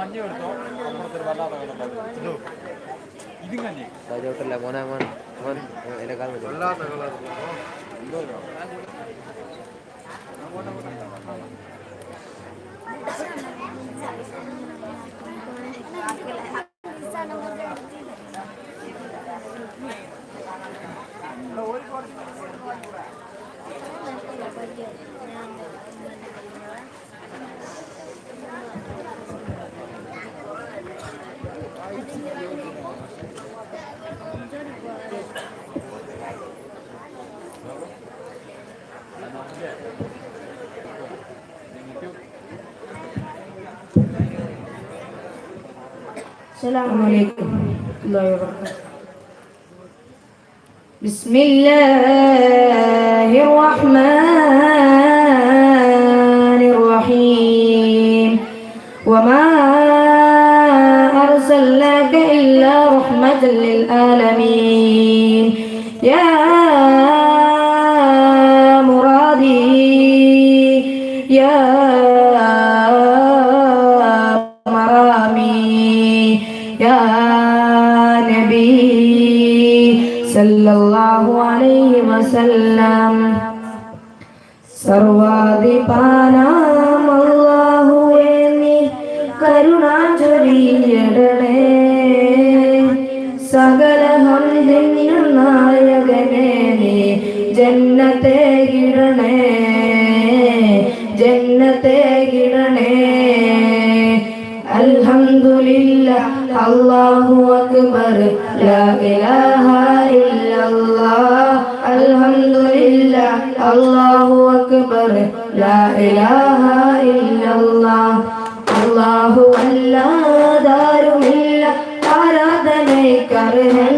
മഞ്ഞ എടുത്തോ അപ്പുറത്തൊരു വല്ലാത്ത കളർ ഇതും കഞ്ഞി ചോട്ടല്ല മോനെ മോൻ കാലം വെച്ചു. വല്ലാത്ത കളർ السلام عليكم. الله وبركاته. بسم الله الرحمن الرحيم. وما أرسلناك إلا رحمة للعالمين. സർവാധിപാനാം അല്ലാഹുവേ നീ കരുണാചൊരിയടണേ സകല ഹംദിനും നായകനെ നീ ജന്നത്തെ കിടണേ ജന്നത്തെ കിടണേ അൽഹംദുലില്ല അല്ലാഹു അക്ബർ ലാ ഇലാഹ ഇല്ലല്ലാഹ് അല്ലാഹു അക്ബർ ലാ ഇലാഹ ഇല്ലല്ലാഹ്. അല്ലാഹു അല്ലാതാരുമില്ല ആരാധനയ്ക്കർഹൻ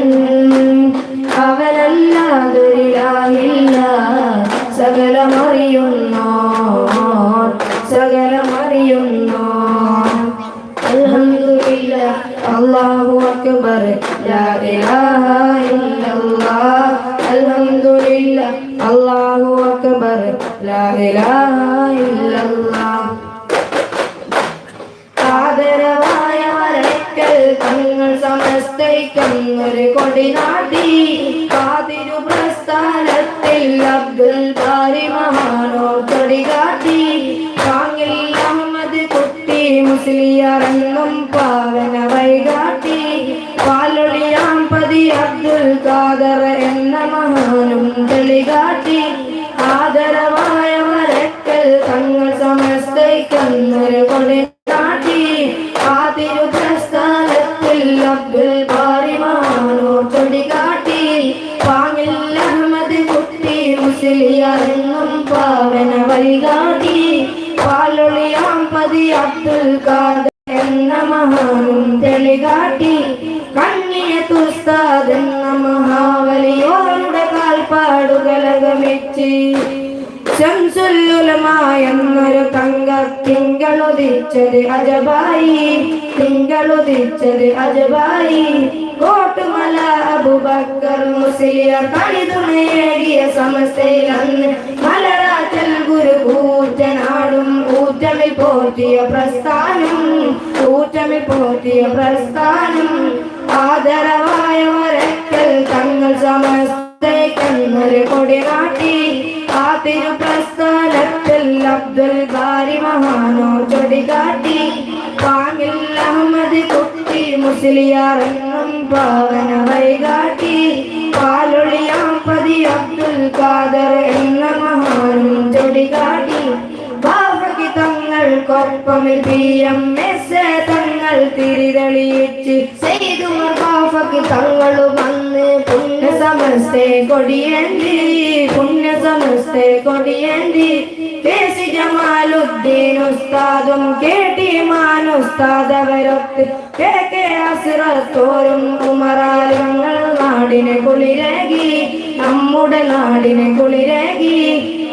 മഹാനോ കൊടി കാട്ടി കാങ്ങിൽ അഹമ്മദ് കുട്ടി മുസ്ലിയാറെന്നും പാവന എന്ന കാട്ടി തെളികാട്ടി തുസ്താതെന്ന മഹാവലിയോരുടെ കാൽപ്പാടുകളകമിച്ച് ശംസുല്ലുലമ എന്നൊരു തങ്ക തിങ്കളുദിച്ചത് അജബായി തിങ്കളുദിച്ചത് അജബായി. കോട്ടുമല അബുബക്കർ മുസ്ലിയർ കളിതുണയേകിയ സമസ്തയിൽ അന്ന് മലരാറ്റൽ ഗുരു ഊറ്റനാടും ഊറ്റമിൽ പോറ്റിയ പ്രസ്ഥാനം കൂറ്റമിൽ പോറ്റിയ പ്രസ്ഥാനം. ആദരവായ വരക്കൽ തങ്ങൾ കണ്ണൊരു കൊടി കാട്ടി. ആ തിരുപ്രസ്ഥാനത്തിൽ അബ്ദുൽ ബാരി മഹാനോ ചൊടി കാട്ടി. പാങ്ങിൽ അഹമ്മദ് കുട്ടി മുസ്ലിയാറെന്നും പാവന വൈകാട്ടി പാലൊളിയാം പതി അബ്ദുൽ ഖാദർ എന്ന മഹാനും ചൊടി കാട്ടി. ബാബയ്ക്ക് എസ് തങ്ങൾ തിരിതെളിയിച്ച് ചെയ്തുമർ ബാബയ്ക്ക് തങ്ങളും അന്ന് പുണ്യ സമസ്തേ കൊടിയേന്തി പുണ്യ സമസ്തേ കൊടിയേന്തി. ജമാലുദ്ദീൻ ഉസ്താദും കെ ടി ഉസ്താദവരൊത്ത് കെ കെ അസുറത്തോരും ഉമറാലങ്ങൾ നാടിനെ കുളിരകി നമ്മുടെ നാടിനെ കുളിരകി.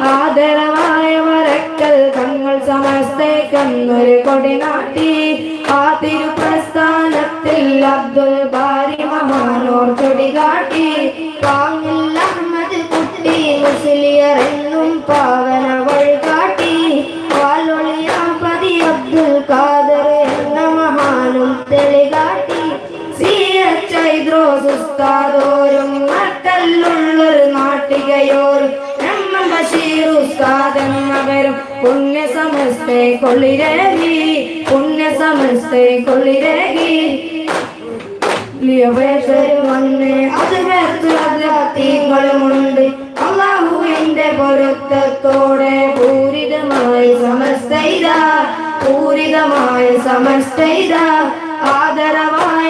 ആദരവായ വരക്കൽ തങ്ങൾ സമസ്തയ്ക്കെന്നൊരു കൊടി നാട്ടി. ആ തിരുപ്രസ്ഥാനത്തിൽ അബ്ദുൽ ബാരി മഹാനോർ ചൊടി കാട്ടി. പാങ്ങിൽ അഹമ്മദ് കുട്ടി മുസ്ലിയർ എന്നും പാവന ഉസ്താദോരും നട്ടല്ലുള്ളൊരു നാട്ടികയോരും എം ബഷീർ ഉസ്താദ് എന്നവരും പുണ്യ സമസ്തേ കൊള്ളിരകി പുണ്യ സമസ്തേ കൊള്ളിരകി വന്ന് അത് വേർത്തുകളുമുണ്ട് അള്ളാഹുവിന്റെ പൊരുത്തത്തോടെ പൂരിതമായി സമസ്തൈത പൂരിതമായി സമസ്തൈത ആദരവായ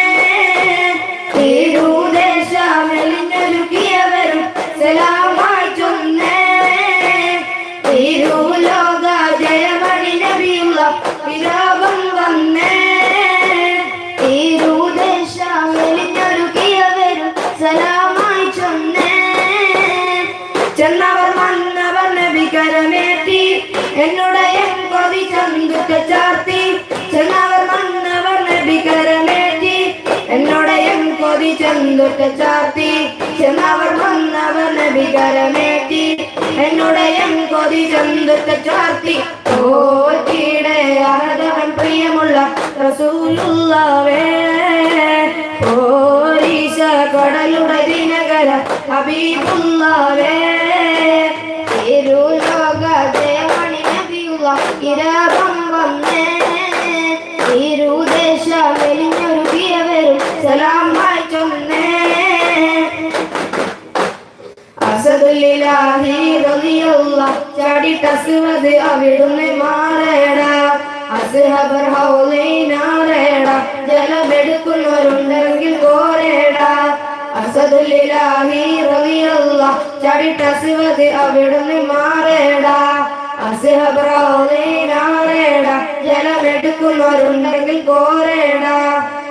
ചന്തുറ്റ ചാർത്തി. ചെന്നവർ വന്നവർ നബികരമേറ്റി. എന്നുടയ കൊതി ചന്തുറ്റ ചാർത്തി. അർഹതവൻ പ്രിയമുള്ള റസൂലുള്ളവേ. ഓരീശ കടലുടെ ദിനകര ഹബീബുള്ളവേ. തിരുലോക ദേവണി നബിയുള്ള ഇരവം അസദുലിലാഹി റളിയല്ല. ചാടിട്ട സുവത് അവിടുന്ന് മാറേട. അസ്ഹബർ ഹൗലൈനാറേട ജലമെടുക്കുന്നവരുണ്ടെങ്കിൽ കോരേട അസദുലിലാഹി റളിയല്ല. ചാടിട്ട സുവത് അവിടുന്ന് മാറേട. അസ്ഹബർ ജലമെടുക്കുന്നവരുണ്ടെങ്കിൽ കോരേട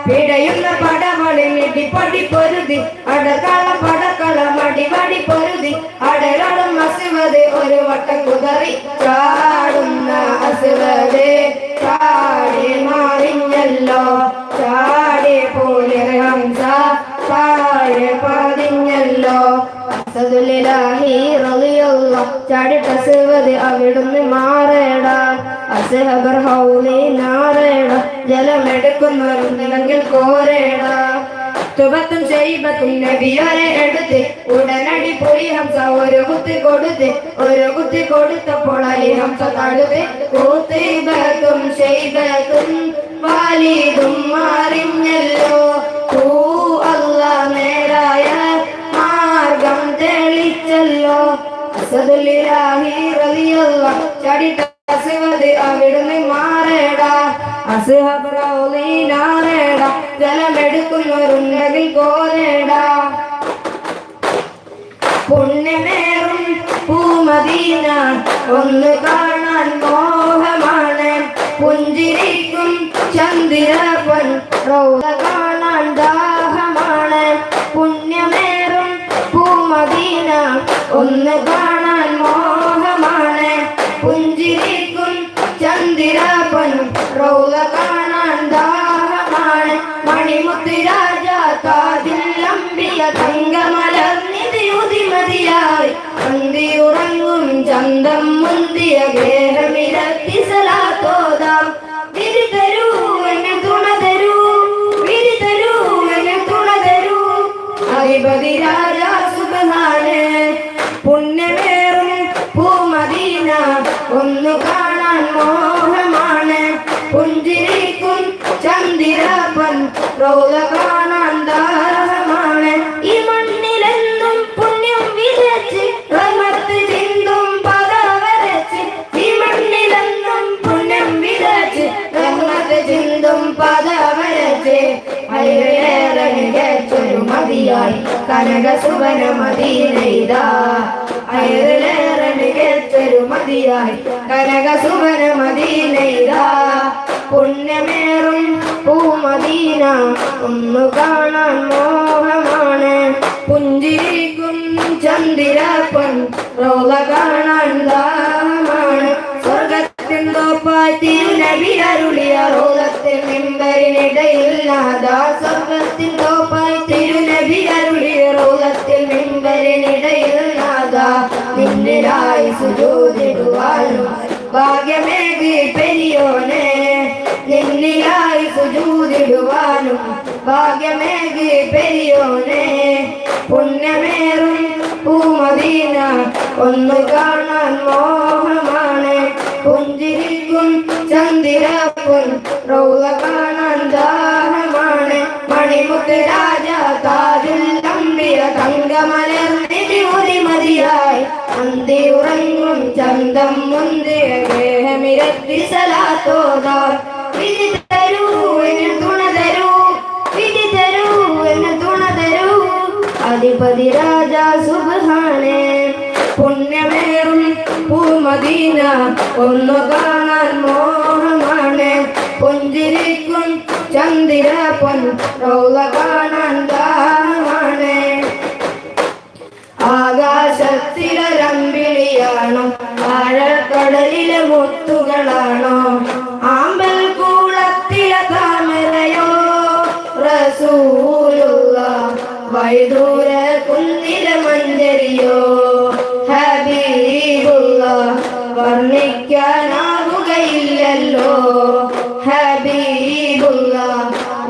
പിടയുന്ന പടവളി നിടി പടി പൊരുതി അടക്കള പടക്കള മടി വടി പൊരുതി അടരളും അസുവത് ഒരു വട്ടം കുതറി ചാടുന്ന അസുവത് ചാടി മാറിഞ്ഞല്ലോ ചാടി പോലെ ഹംസ താഴെ പതിഞ്ഞല്ലോ അസദുലിലാഹി റളിയല്ല ചാടിട്ട അസുവത് അവിടുന്ന് മാറേടാ അസുഹബർ ഹൗലി നാറേട ജലമെടുക്കുന്നവരുണ്ടെങ്കിൽ കോരേട. തുപത്തും ചെയ്പത്തും നബിയോരെ എടുത്ത് ഉടനടി പുലി ഹംസ ഒരു കുത്തി കൊടുത്ത് ഒരു കുത്തി കൊടുത്തപ്പോൾ അലി ഹംസ തടുത്ത് കൂത്തിബത്തും ചെയ്പത്തും വാലിതും മാറിഞ്ഞല്ലോ. തൂ അല്ല നേരായ മാർഗം തെളിച്ചല്ലോ. അസദുലിലാഹി റളിയല്ല ചടിട്ട അവിടുന്ന് മാറേട. അസുഹബ്രൗലീനാറേട ജലമെടുക്കുന്നവരുണ്ടെങ്കിൽ കോരേട. പുണ്യമേറും പൂമദീന ഒന്ന് കാണാൻ മോഹമാണ്. പുഞ്ചിരിക്കും ചന്ദ്രപ്പൻ. റൗദ കാണാൻ ദാഹമാണ്. പുണ്യമേറും പൂമദീന ഒന്ന് കാണാൻ തങ്കമലർന്നിതി ഉതിമതിയായി അന്തിയുറങ്ങും ചന്തം മുന്തിയ ഗേഹമിരത്തി സലാത്തോതാം വിരി തരൂ എന്നെ തുണ തരൂ. പുണ്യമേറും പൂമദീന കാണാൻ മോഹമാണ്. പുഞ്ചിരിക്കും ചന്തി റോള അയലേറെ മികച്ചൊരു മതിയായി കനക സുവന മദീനയിതാ അയലേറെ മികച്ചൊരു മതിയായി കനക സുവന മദീനയിതാ പുണ്യമേറും പൂമദീന ഒന്നു കാണാൻ മോഹമാണ്. പുഞ്ചിരിക്കും ചന്ദ്രപ്പൻ റോള കാണാൻ ദാഹമാണ്. സ്വർഗത്തിൻ തോപ്പാറ്റി നബി അരുളിയ മിമ്പരിനിടയിൽ നാദാ നിന്നിലായി ഭാഗ്യമേകി നിന്നിലായി ഭാഗ്യമേകി ഒന്ന് കാണാൻ മോഹമാണ്. പുഞ്ചിരിക്കും ചന്ദിരപ്പൻ റൗള കാണാൻ ദാഹമാണ്. മണിമുത്ത് രാജ താജിൽ തമ്പിയ തങ്കമലർന്നിരി മതിയായി അന്തി ഉറങ്ങും ചന്തം മുന്തിയ തരൂ അധിപതി രാജ പുണ്യമേറും പൂമദീന ഒന്നു കാണാൻ മോഹമാണ്. പുഞ്ചിരിക്കും ചന്ദിരപ്പൻ റൗള കാണാൻ ദാഹമാണ്. ആകാശത്തിലരമ്പിളിയാണോ ആഴക്കടലിലെ മുത്തുകളാണോ ആമ്പൽ കൂളത്തിലെ താമരയോ റസൂലുള്ള വൈദൂര കുന്നിലെ മഞ്ചരിയോ.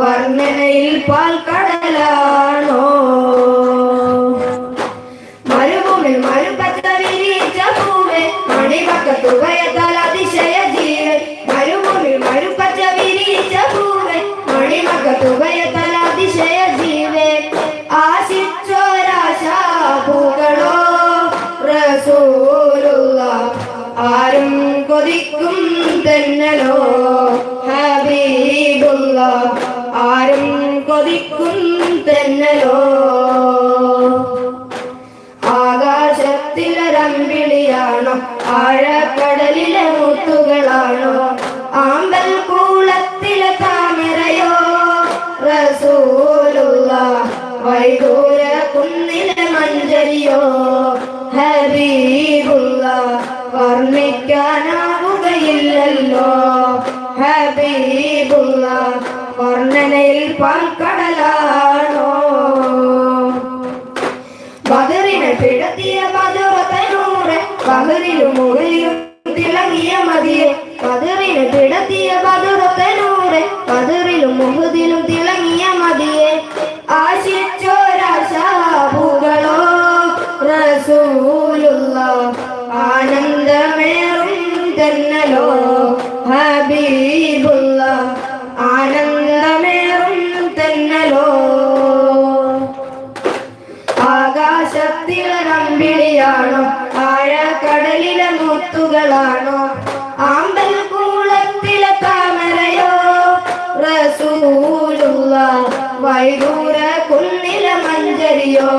വർണനയിൽ പാൽക്കടലാണോ കൊതിക്കും തെന്നലോ ആകാശത്തിലൊരമ്പിളിയാണോ ആഴക്കടലിലെ മുത്തുകളാണോ ആമ്പൽ കൂളത്തിലെ താമരയോ റസൂലുള്ള വൈദൂര കുന്നിലെ മഞ്ചരിയോ. ഹബീബുള്ള വർണിക്കാനാവുകയില്ലല്ലോ. ഹബീബുള്ള വർണനയിൽ പാൽക്കടലാണോ? ബദറിനെ പിടത്തിയ ബദറത്തനൂറ് ബദറിലും മുകളിലും തിളങ്ങിയ മതിയെ. ബദറിനെ പിടത്തിയ ബദറത്തനൂറ് ബദറിലും മുഹദിലും കുന്നിലെ മഞ്ചരിയോ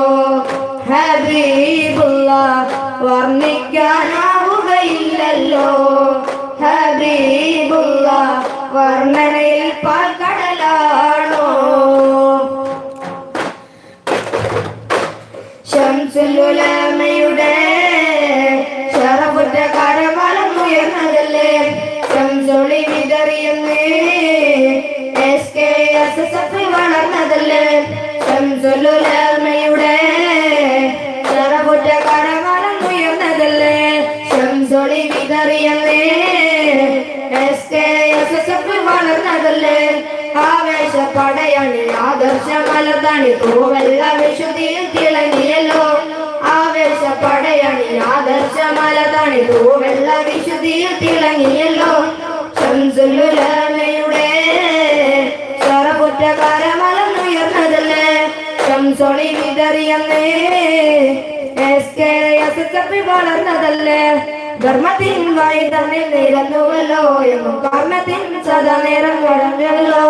ഹബീബുള്ള വർണിക്കാനാവുകയില്ലല്ലോ. ഹബീബുള്ള വർണനയിൽ പാൽക്കടലാണോ? ശംസുലുലമയുടെ ശറപുറ്റ കരമലം ഉയർന്നതല്ലേ? ശംസൊളി വിതറിയെന്ന്. S K S S F വളർന്നതല്ലേ? ശംസുലുലമയുടെ ശറഫുറ്റ കരമലം ഉയർന്നതല്ലേ? ശംസൊളി വിതറിയെന്ന് S K S S F വിശുദ്ധിയിൽ തിളങ്ങിയല്ലോ. ആവേശ പടയണി ആദർശമലർത്തണി പൂവെല്ല വിശുദ്ധിയിൽ തിളങ്ങിയല്ലോ ശംസുലുലമയുടെ ശറപുറ്റ ശരപുറ്റകാരമലന്നുയർന്നതല്ലേ ശംസൊളി വിതറിയന്നേ വളർന്നതല്ലേ? ധർമ്മത്തിൻ വഴി തമ്മിൽ നിരന്നുവല്ലോ എന്നും കർമ്മത്തിൻ സദാ നേരം മുഴങ്ങല്ലോ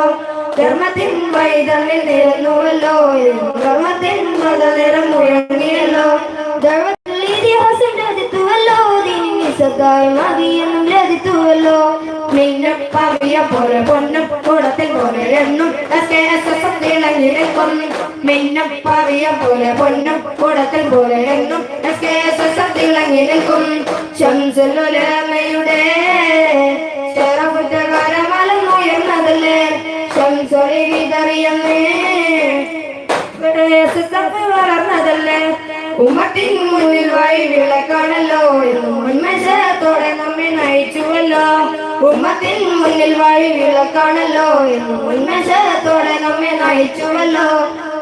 ധർമ്മത്തിൻ വഴി തമ്മിൽ നിരന്നുവല്ലോ എന്നും കർമ്മത്തിൻ സദാ നേരം മുഴങ്ങിയല്ലോ ദൈവത്തിൽ ഇതിഹാസം രചിത്തുവല്ലോ സത്തായി മതിയെന്നും രചിത്തുവല്ലോ. മിന്നും പവിയ പോലെ പൊന്നും കൂടത്തിൽ പോലെ എന്നും തിളങ്ങിലേക്കും മിന്നും പവിയ പോലെ പൊന്നും കൂടത്തിൽ പോലെ എന്നും തിളങ്ങി നിൽക്കും. ശംസുലുലമയുടെ ശരപുറ്റകാരമലം ഉയർന്നതല്ലേ? ശംസൊളി തപ്പി വളർന്നതല്ലേ? ഉമ്മത്തിൻ മുന്നിൽ വഴി വിളക്കാണല്ലോ എന്നും നമ്മെ നയിച്ചുവല്ലോ. ഉമ്മത്തിൻ മുന്നിൽ വഴി വിളക്കാണല്ലോ. എന്നും ഉന്മേഷത്തോടെ നമ്മെ നയിച്ചുവല്ലോ.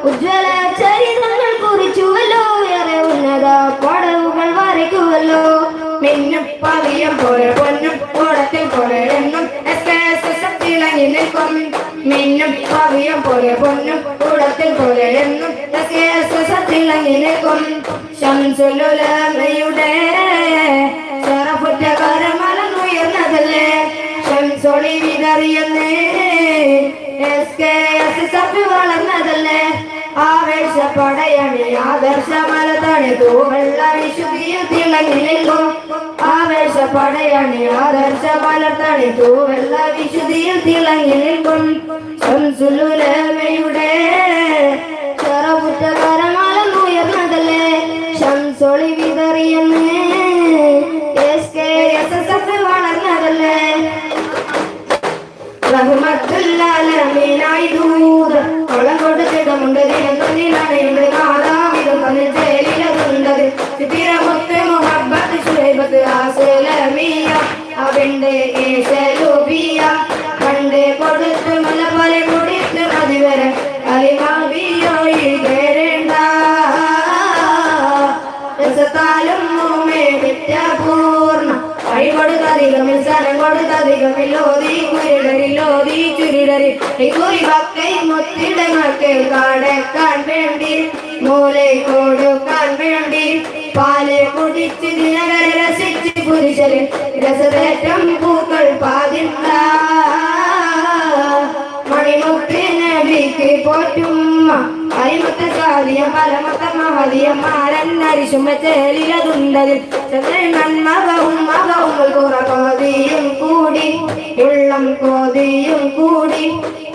ഉജ്ജ്വല ചരിതങ്ങൾ കുറിച്ചുവല്ലോ. ഏറെ ഉന്നത പടവുകൾ വരയ്ക്കുവല്ലോ. മിന്നും പവിയം പോലെ പൊന്നും പോലെ മിന്നും പവിയം പോലെ പൊന്നും കൂടത്തിൽ പോലെ എന്നും എസ് എസ് ശക്തിളങ്ങി മലന്നുയർന്നതല്ലേ? ശംസുലുലമയുടെ ശംസൊളി വിതറിയെന്നേ എസ് കെ എസ് ആദർശ മലതണി തൂവെള്ള വിശുദ്ധിയിൽ തിളങ്ങി ആവേശപ്പടയണി ആദർശ ആദർശമലതണി തൂവെള്ള വിശുദ്ധിയിൽ തിളങ്ങി നിൽക്കും. ശംസുലുലമയുടെ ചെറപുറ്റകരമാലം ഉയർന്നതല്ലേ? ശംസൊളി വിതറിയെന്നേ S K S S F വളർന്നതല്ലേ? റഹ്മത്തുല്ലാലമീനായി ദൂത് കളം അവന്റെ ഏശലുബിയ കണ്ട് കൊടുത്ത് മലപല കുടിത്ത് അതുവരെ അലിമാവിയോയി കേരണ്ട രസത്താലും പൂർണ കൈ കൊടുത്തധികം സ്ഥലം കൊടുത്തധികം ഓതി കുരിടരിൽ ഓതി ചുരിടരിൽ കുരി വക്കൈ മുത്തിടങ്ങൾക്ക് കാടക്കാൻ വേണ്ടി മൂലെ കൊടുക്കാൻ വേണ്ടി. പാൽ കുടിച്ച് ദിനകര രസിച്ച് പുരുഷരിൽ രസതേറ്റം പൂക്കൾ പാതിണ്ട. മണിമുത്തിനബിക്ക് പോറ്റുമ്മ അരിമത്ത സാധിയ പരമത്ത മഹദിയ മാരന്നരിശുമ നന്മകവും മകവും മകവും കുറ കോതിയും കൂടി. ഉള്ളം കോതിയും കൂടി.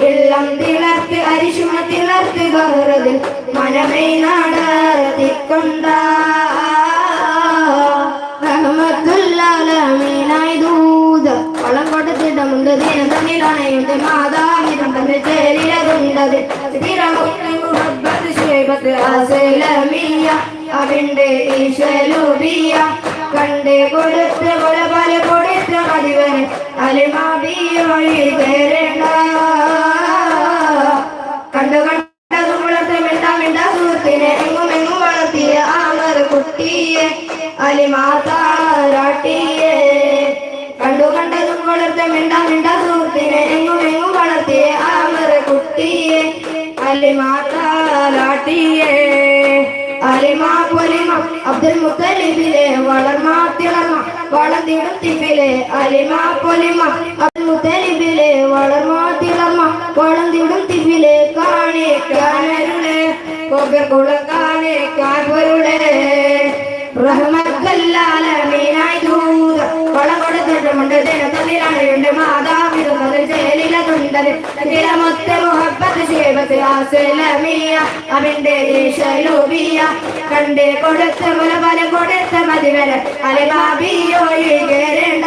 ഇള്ളം തിളർത്ത് അരിശുമ തിളർത്ത് ബഹ്റതിൽ മനമേ നാടതിക്കൊണ്ട. റഹ്മത്തുല്ലാലമീനായി ദൂത് വളം കൊടുത്തിടമുണ്ട് ദിനം തന്നിലണയുണ്ട് മാതാവിധം ശേബത്ത് ആസലമിയ. അവന്റെ ഈശലുബിയ കണ്ട് കൊടുത്ത് കൊല പല കൊടുത്ത് മതിവന് അലിമാബിയോഴി കേരണ്ട കണ്ടു കണ്ടതും വളർത്ത് മിണ്ട സുഹൃത്തിനെ എങ്ങും എങ്ങും വളർത്തിയ ആമർ കുട്ടിയെ അലിമാതാരാട്ടിയെ കണ്ടു കണ്ടതും വളർത്ത മിണ്ട മിണ്ട സുഹൃത്തിനെ എങ്ങും എങ്ങും വളർത്തിയ ആമർ കുട്ടിയെ അലിമാതാരാട്ടിയെ അലിമാ പൊലിമ അബ്ദുൽ മുത്തലിബിലെ വളർമാ തിളർമ വളർന്നിടും തിപ്പിലെ അലിമാ പൊലിമ അബ്ദുൽ മുത്തലിബിലെ വളർമാ തിളർമ വളർത്തിടും കാണേ കാണിക്കാനരുളെ. കണ്ട് കൊടുത്ത മുല പല കൊടുത്ത മതിവരെ. അലബാബിയോ കേരണ്ട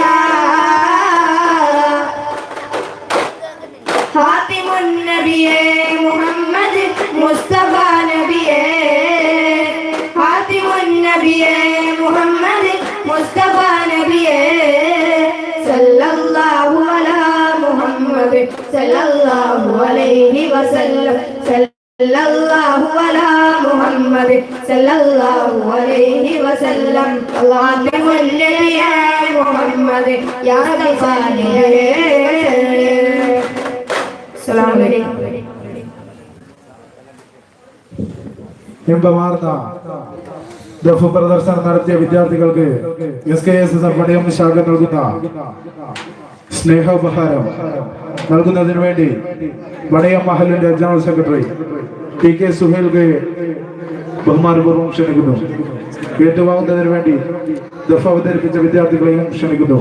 ഫാത്തിമുൻ നബിയേ മുഹമ്മദ് മുസ്തഫ നബിയേ. ഫാത്തിമുൻ നബിയേ മുഹമ്മദ് മുസ്തഫ നബിയേ. സല്ലല്ലാഹു അലാ മുഹമ്മദ് സല്ലല്ലാഹു അലൈഹി വസല്ലം. സല്ലല്ലാഹു അലാ മുഹമ്മദ് സല്ലല്ലാഹു അലൈഹി വസല്ലം. ഫാത്തിമുൻ നബിയേ മുഹമ്മദ്. യാ അലൈക്കും പ്രദർശനം നടത്തിയ വിദ്യാർത്ഥികൾക്ക് എസ് കെ എസ് എസ് പടയം ശാഖ നൽകുന്ന സ്നേഹോപഹാരം നൽകുന്നതിന് വേണ്ടി വടയം മഹലിന്റെ ജനറൽ സെക്രട്ടറി ടി കെ സുഹേൽക്ക് ബഹുമാനപൂർവം ക്ഷണിക്കുന്നു. ഏറ്റുവാങ്ങുന്നതിന് വേണ്ടി ദഫ് അവതരിപ്പിച്ച വിദ്യാർത്ഥികളെയും ക്ഷണിക്കുന്നു.